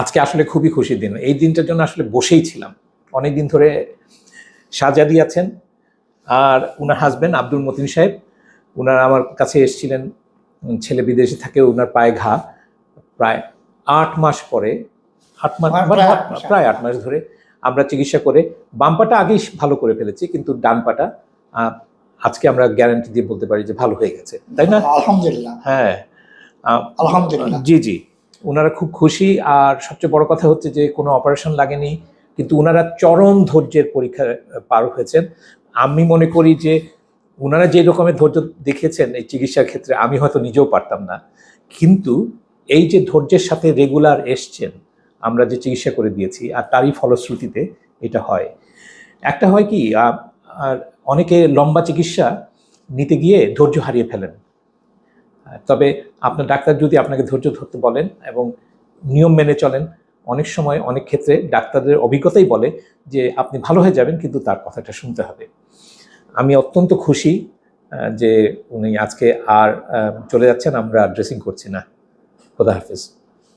আজকে আসলে খুবই খুশির দিন। এই দিনটার জন্য আসলে বসেই ছিলাম। অনেক দিন ধরে শাহজাদি আছেন আর উনার হাজবেন্ড আব্দুল মতিন সাহেব। উনার আমার কাছে এসেছিলেন ছেলে বিদেশে থাকে উনার পায়ে ঘা। প্রায় আট মাস পরে আট মাস প্রায় মানে আট মাস। ধরে আমরা চিকিৎসা করে বাম পাটা আগেই ভালো করে ফেলেছি কিন্তু ডান পাটা আজকে আমরা গ্যারান্টি দিয়ে বলতে পারি যে ভালো হয়ে গেছে। তাই না? আলহামদুলিল্লাহ। হ্যাঁ। আলহামদুলিল্লাহ। জি জি। ওনারা খুব খুশি। আর সবচেয়ে বড় কথা হচ্ছে যে, কোনো অপারেশন লাগেনি, কিন্তু ওনারা চরম ধৈর্যের পরীক্ষা পার হয়েছেন। আমি মনে করি যে, ওনারা যে রকমের ধৈর্য দেখেছেন এই চিকিৎসার ক্ষেত্রে, আমি হয়তো নিজেও পারতাম না। কিন্তু এই যে ধৈর্যের সাথে রেগুলার এসছেন, আমরা যে চিকিৎসা করে দিয়েছি, আর তারই ফলশ্রুতিতে এটা হয়। একটা হয় কি আর অনেকে লম্বা চিকিৎসা নিতে গিয়ে ধৈর্য হারিয়ে ফেলেন। তবে আপনার ডাক্তার যদি আপনাকে ধৈর্য ধরতে বলেন এবং নিয়ম মেনে চলেন, অনেক সময় অনেক ক্ষেত্রে ডাক্তারদের অভিজ্ঞতাই বলে যে আপনি ভালো হয়ে যাবেন কিন্তু তার কথাটা শুনতে হবে। আমি অত্যন্ত খুশি যে উনি আজকে আর চলে যাচ্ছেন, আমরা ড্রেসিং করছি না। খোদা হাফিজ।